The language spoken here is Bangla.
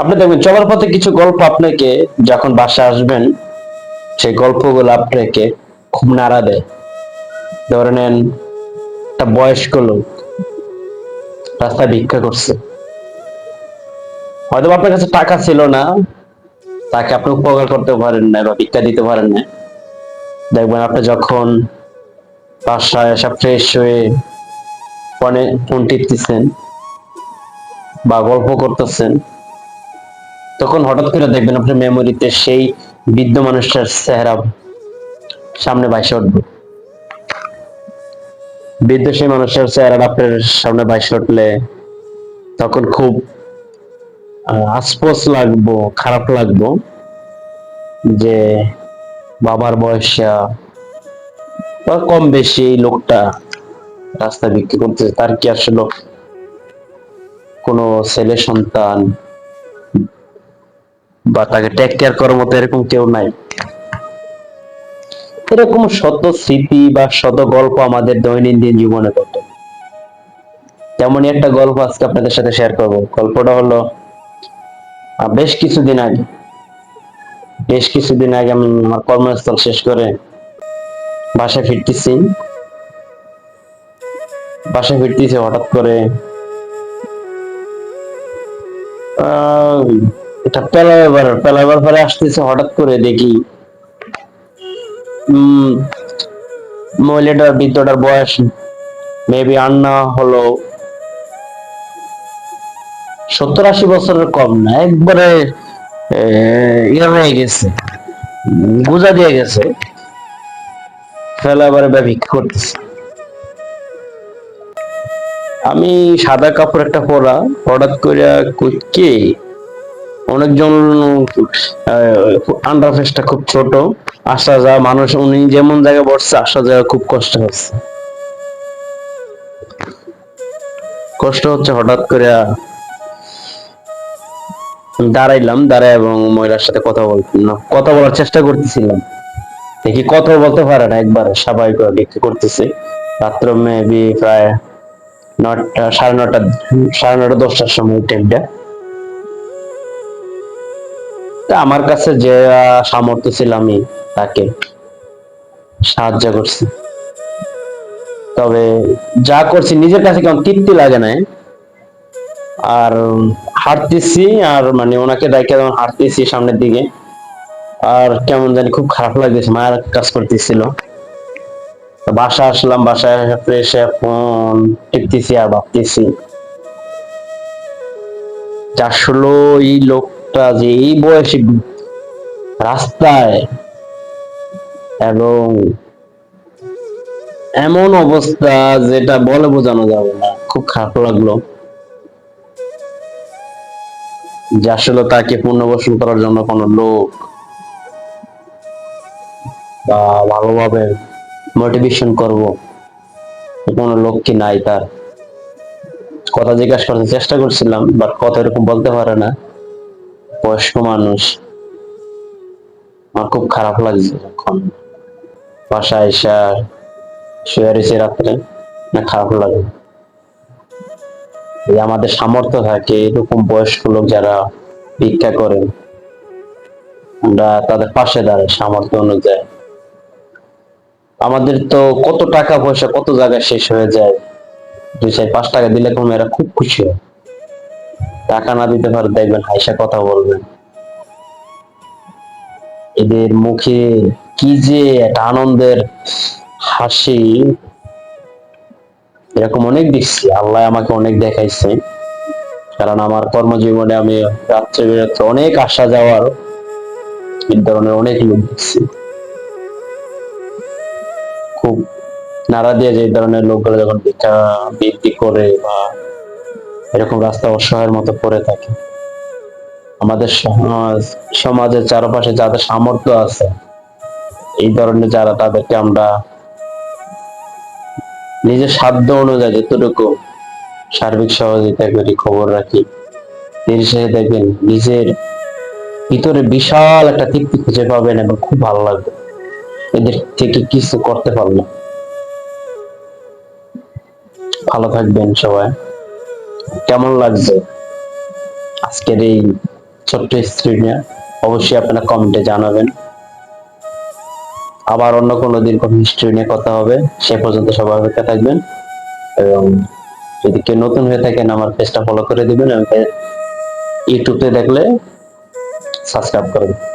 আপনি দেখবেন চলার পথে কিছু গল্প আপনাকে যখন বাসা আসবেন, সেই গল্পগুলো আপনাকে খুব নাড়া দেয়। ধরে নেন, একটা বয়স্ক লোক রাস্তায় ভিক্ষা করছে। হয়তো আপনার কাছে টাকা ছিল না, তাকে আপনি উপকার করতে পারেন না বা ভিক্ষা দিতে পারেন না দেখবেন, আপনি যখন বাসায় এসে ফ্রেশ হয়ে ফোনে ফোন টিপতেছেন বা গল্প করতেছেন তখন হঠাৎ করে দেখবেন আপনার মেমোরিতে সেই বৃদ্ধ মানুষটার চেহারা সামনে বাইসে উঠবে। বৃদ্ধ সেই মানুষের চেহারা আপনার সামনে বাইসে উঠলে তখন খুব আফসোস লাগবো, খারাপ লাগবো যে বাবার বয়সা, বা কম বেশি এই লোকটা রাস্তা বিক্রি করতেছে, তার কি আসলে কোনো ছেলে সন্তান বা তাকে টেক কেয়ার করার মতো এরকম কেউ নাই। এরকম শত স্মৃতি বা শত গল্প আমাদের দৈনন্দিন জীবনে ঘটে। তেমনই একটা গল্প আজকে আপনাদের সাথে শেয়ার করব। গল্পটা হলো বেশ কিছুদিন আগে বেশ কিছুদিন আগে আমি আমার কর্মস্থল শেষ করে বাসায় ফিরতেছি। বাসায় ফিরতেছি হঠাৎ করে আহ, এটা পেলাবার পেলাবার পরে আসতেছে হঠাৎ করে দেখি মহিলাটার বৃদ্ধটার বয়স মেবি আন্না হলো সত্তর আশি বছরের কম না একবারে আহ, ইয়ে হয়ে গেছে গুজা দিয়ে গেছে ফেলাবার ভিক্ষা করতেছে। আমি সাদা কাপড় একটা পরা হঠাৎ করে কে? অনেকজন আন্ডারফেসটা খুব ছোট। আসা যাওয়া মানুষ, উনি যেমন জায়গায় বসছে, আসা যাওয়া খুব কষ্ট হচ্ছে। কষ্ট হচ্ছে হঠাৎ করে দাঁড়াইলাম, দাঁড়ায় এবং মহিলার সাথে কথা না, কথা বলার চেষ্টা করতেছিলাম। দেখি কথা বলতে পারে না একবার, স্বাভাবিক বিক্রি করতেছে। রাত্র মেবি প্রায় নটা সাড়ে নটা সাড়ে নটা দশটার সময় টাইমটা আমার কাছে যে সামর্থ্য ছিল আমি তাকে সাহায্য করছি। তবে যা করছি নিজের কাছে কেমন তৃপ্তি লাগে না আর হাঁটতেছি, আর মানে ওনাকে ডাইকে যখন হাঁটতেছি সামনের দিকে, আর কেমন জানি খুব খারাপ লাগতেছে, মায়ের কাজ করতেছিল। বাসা আসলাম, বাসায় এসে ফোন টিপতেছি আর ভাবতেছি আসলে এই লোকটা যে এই বয়সে রাস্তায় এবং এমন অবস্থা যেটা বলে বোঝানো যাবে না, খুব খারাপ লাগল। যে আসলে তাকে পুনর্বাসন করার জন্য কোনো লোক বা ভালোভাবে মোটিভেশন করব, কোনো লোক কি নাই তার। কথা জিজ্ঞাসা করতে চেষ্টা করছিলাম বাট কথা এরকম বলতে পারে না। বয়স্ক মানুষ, আমার খুব খারাপ লাগছে যখন বাসায় এসে শুয়ে রয়েছে রাত্রে না খারাপ লাগে। আমাদের সামর্থ্য থাকে এরকম বয়স্ক লোক যারা ভিক্ষা করে। আমরা তাদের পাশে দাঁড়াই সামর্থ্য অনুযায়ী। আমাদের তো কত টাকা পয়সা কত জায়গায় শেষ হয়ে যায়। দুই চার পাঁচ টাকা দিলে কম এরা খুব খুশি হয়। টাকা না দিতে পারে দেখবেন হাইসা কথা বলবেন এদের মুখে কি যে একটা আনন্দের হাসি। এরকম অনেক দেখছি, আল্লাহ আমাকে অনেক দেখাইছে। কারণ আমার কর্মজীবনে আমি রাত্রে বেরোতে অনেক আসা যাওয়ার এই ধরনের অনেক লোক দেখছি। খুব নাড়া দিয়ে যে ধরনের লোকগুলো যখন ভিক্ষা বৃদ্ধি করে বা এরকম রাস্তা অসহায়ের মতো পড়ে থাকে। আমাদের সমাজ, সমাজের চারপাশে যাদের সামর্থ্য আছে, এই ধরনের যারা, তাদেরকে আমরা নিজের সাধ্য অনুযায়ী যতটুকু সার্বিক সহযোগিতা করি, খবর রাখি এর শেষে দেখবেন নিজের ভিতরে বিশাল একটা তৃপ্তি খুঁজে পাবেন এবং খুব ভালো লাগবে। এদের থেকে কিছু করতে পারলাম ভালো থাকবেন সবাই। কেমন লাগছে আজকের এই ছোট্ট হিস্ট্রি নিয়ে? অবশ্যই আপনারা কমেন্টে জানাবেন। আবার অন্য কোনো দিন কোনো হিস্ট্রি নিয়ে কথা হবে, সে পর্যন্ত সবাই অপেক্ষা থাকবেন এবং যদি কেউ নতুন হয়ে থাকেন, আমার পেজটা ফলো করে দিবেন এবং ইউটিউবে দেখলে সাবস্ক্রাইব করবেন।